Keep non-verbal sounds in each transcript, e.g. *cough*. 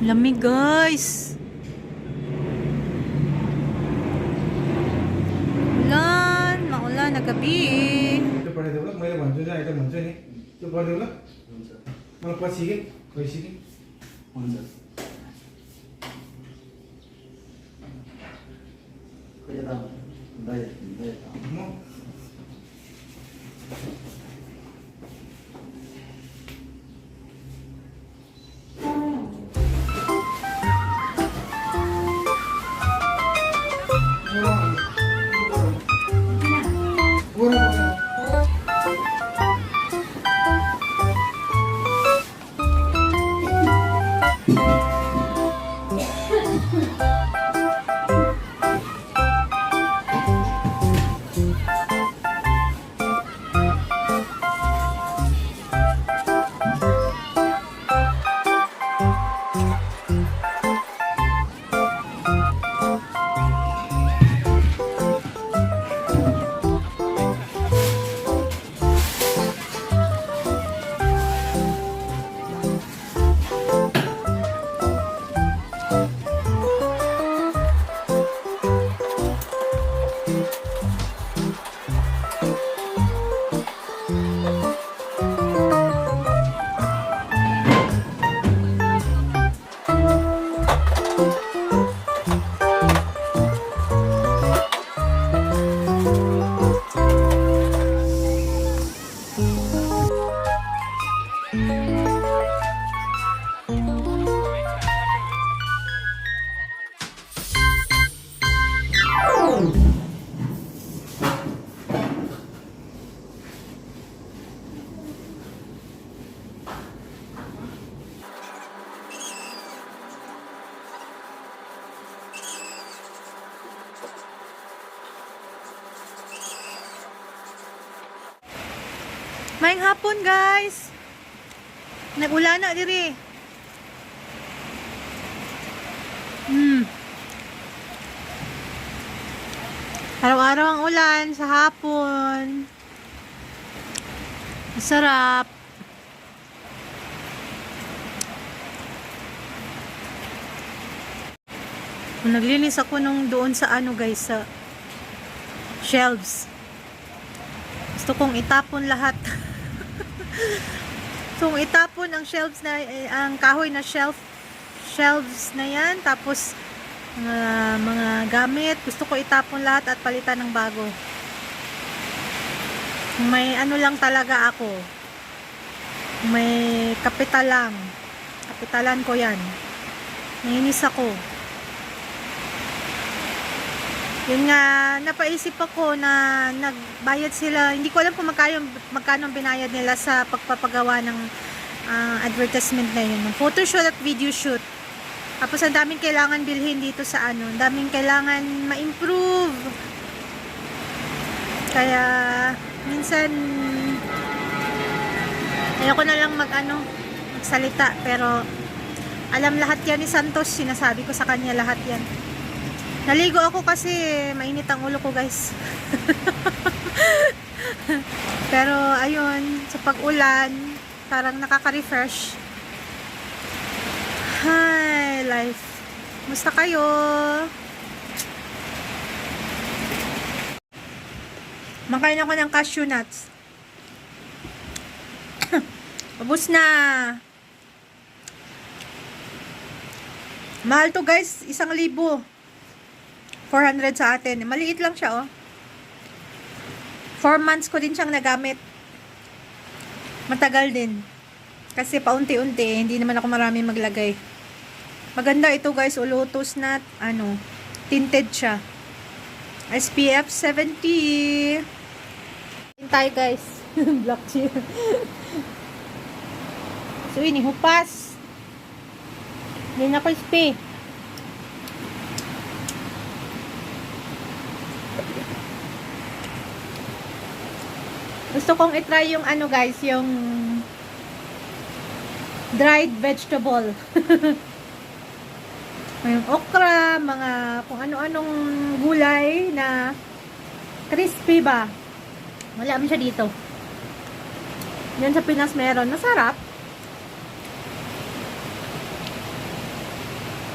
Lamig guys. Ulan, maulan na gabi. Ito pa rin daw lang, may banjo ito banjo ni. Eh. Ito pa rin diba? daw lang. Mga pasige, pasige. Maayong hapon guys. Nag-ulan na diri. Araw-araw ang ulan sa hapon. Masarap. Naglinis ako nung doon sa ano guys, sa shelves. Gusto kong itapon lahat. *laughs* Kong itapon ang shelves na, eh, ang kahoy na shelf, shelves na yan. Tapos, mga, mga gamit. Gusto ko itapon lahat at palitan ng bago. May ano lang talaga ako. May kapital lang. Kapitalan ko yan. Nainis ako. Yun nga, napaisip ako na nagbayad sila. Hindi ko alam kung magkano, magkano binayad nila sa pagpapagawa ng ah, advertisement na yun. Photoshoot at video shoot. Tapos ang daming kailangan bilhin dito sa ano. Daming kailangan ma-improve. Kaya, minsan, ayoko na lang mag ano, magsalita. Pero, alam lahat yan ni Santos. Sinasabi ko sa kanya lahat yan. Naligo ako kasi mainit ang ulo ko guys. *laughs* Pero ayun, sa pag-ulan, parang nakaka-refresh. Hi, life. Musta kayo? Makain ako ng cashew nuts. *laughs* Ubus na. Mahal to guys, isang libo. 400 sa atin. Maliit lang siya, oh. 4 months ko din siyang nagamit. Matagal din. Kasi paunti-unti, hindi naman ako marami maglagay. Maganda ito guys, ulutos na, ano, tinted siya. SPF 70. Hintay guys. *laughs* Black cheer. so, ini hupas. Hindi na ko spay. Gusto kong itry yung ano guys, yung dried vegetable. *laughs* yung okra, mga kung ano-anong gulay na crispy ba. Wala mo siya dito. Yan sa Pinas meron. Masarap.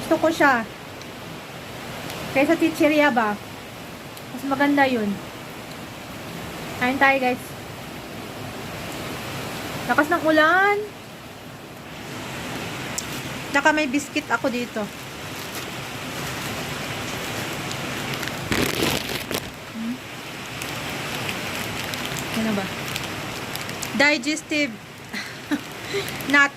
Gusto ko siya. Kaysa chichirya ba? Mas maganda yun. Kain tayo guys. Lakas ng ulan. Tsaka may biscuit ako dito. Ano ba? Digestive *laughs* nuts.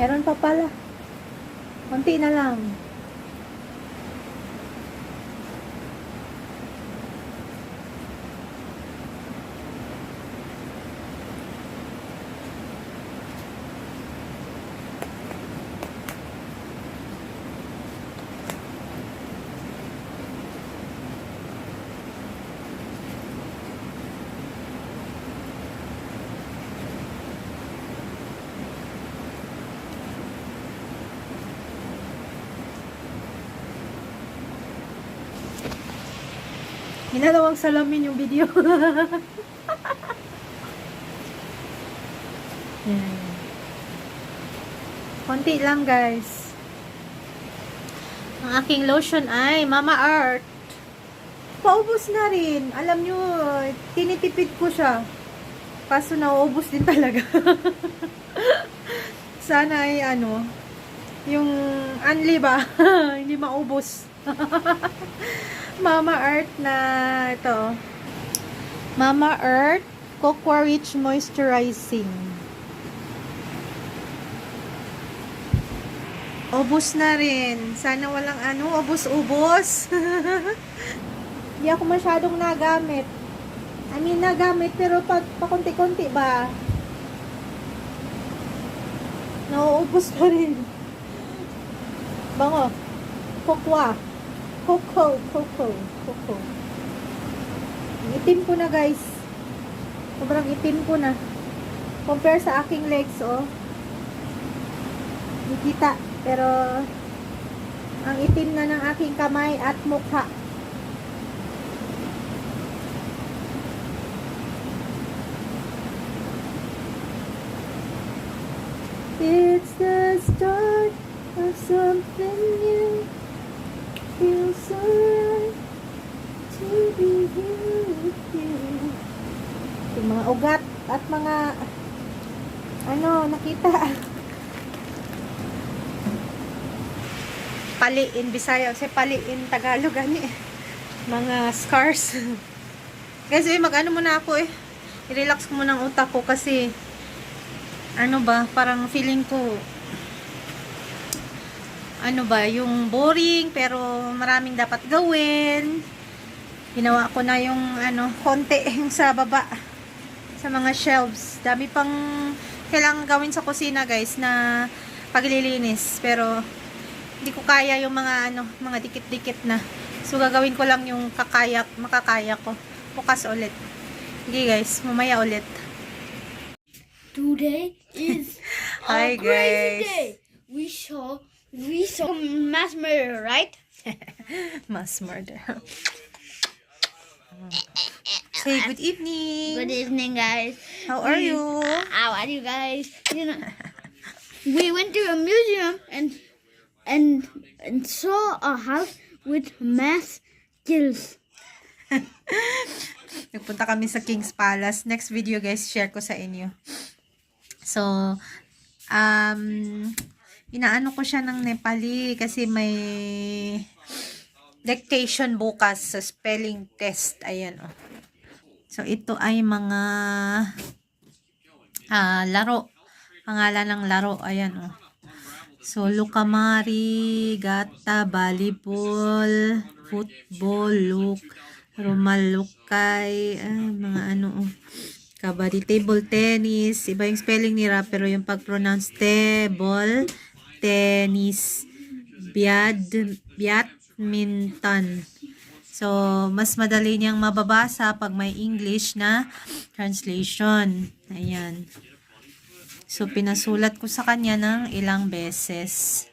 Meron pa pala. Konti na lang. Ginalawang salamin yung video. *laughs* Yan. Konti lang guys. Ang aking lotion ay Mama Earth. Paubos na rin. Alam nyo, tinitipid ko siya. Kaso nauubos din *laughs* talaga. Sana ay ano, yung anli ba? *laughs* Hindi maubos. Mama Earth na ito. Mama Earth Cocoa Rich Moisturizing. Ubus na rin. Sana walang ano, ubus-ubos. *laughs* Hindi ako masyadong nagamit. I mean, nagamit pero pa, pakunti-kunti ba? Nauubos na rin. Bango. Cocoa. Coco, coco, coco. Itim ko na guys. Sobrang itim ko na. Compare sa aking legs, oh. Hindi kita. Pero, ang itim na ng aking kamay at mukha. It's the start of something new. Feels so right to be here with you. Yung mga ugat at mga ano, nakita. Pali in Bisaya, kasi pali in Tagalog ani. Mga scars. kasi mag-ano muna ako eh. I-relax ko muna ang utak ko kasi ano ba, parang feeling ko ano ba, yung boring pero maraming dapat gawin. Ginawa ko na yung ano, konti *laughs* yung sa baba sa mga shelves. Dami pang kailangan gawin sa kusina, guys, na paglilinis. Pero hindi ko kaya yung mga ano, mga dikit-dikit na. So gagawin ko lang yung kakaya, makakaya ko. Bukas ulit. Sige, guys, mamaya ulit. Today is *laughs* Hi, a crazy guys. day. We saw we saw mass murder, right? *laughs* Mass murder. Say good evening. Good evening, guys. How are you? How are you guys? You know, we went to a museum and and and saw a house with mass kills. *laughs* Nagpunta kami sa King's Palace. Next video guys, share ko sa inyo. So, um, inaano ko siya ng Nepali kasi may dictation bukas sa spelling test. Ayan, oh. So, ito ay mga ah, laro. Pangalan ng laro. Ayan, oh. So, Lukamari, Gata, Volleyball, Football, Luk, Rumalukay, ah, mga ano, oh. Kabaddi, table tennis. Iba yung spelling nila, pero yung pag-pronounce table, tennis, biad, badminton. So, mas madali niyang mababasa pag may English na translation. Ayan. So, pinasulat ko sa kanya ng ilang beses.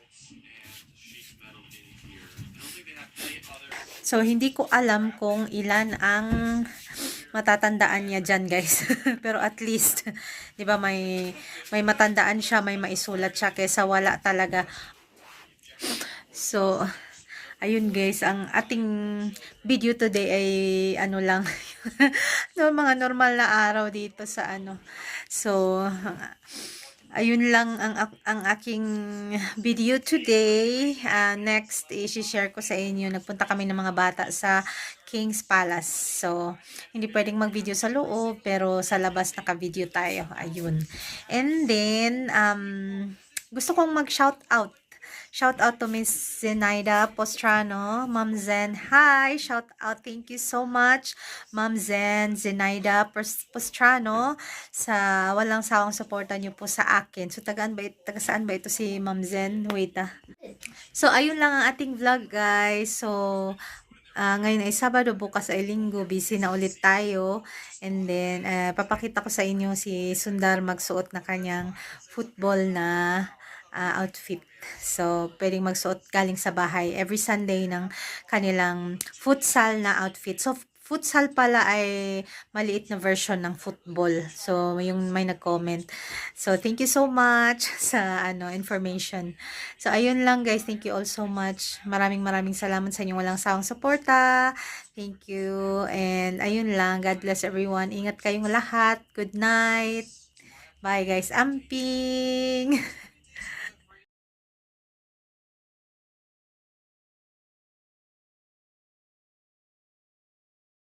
So, hindi ko alam kung ilan ang matatandaan niya dyan, guys. *laughs* Pero at least, di ba, may, may matandaan siya, may maisulat siya, kesa wala talaga. So, ayun guys, ang ating video today ay ano lang, *laughs* no, mga normal na araw dito sa ano. So, ayun lang ang ang aking video today. Ah, next, i-share ko sa inyo. Nagpunta kami ng mga bata sa King's Palace. So, hindi pwedeng mag-video sa loob, pero sa labas naka-video tayo. Ayun. And then, um, gusto kong mag-shout out Shout out to Miss Zenaida Postrano. Ma'am Zen, hi! Shout out, thank you so much. Ma'am Zen, Zenaida Pos- Postrano sa walang sawang suporta niyo po sa akin. So, tagaan ba, taga saan ba ito si Ma'am Zen? Wait ah. So, ayun lang ang ating vlog, guys. So, ah, ngayon ay Sabado, bukas ay Linggo, busy na ulit tayo. And then, ah, papakita ko sa inyo si Sundar magsuot na kanyang football na ah, outfit. So, pwedeng magsuot galing sa bahay every Sunday ng kanilang futsal na outfit. So, futsal pala ay maliit na version ng football. So, yung may nag-comment. So, thank you so much *laughs* sa ano information. So, ayun lang guys. Thank you all so much. Maraming maraming salamat sa inyong walang sawang suporta. Thank you. And ayun lang. God bless everyone. Ingat kayong lahat. Good night. Bye guys. Amping. *laughs*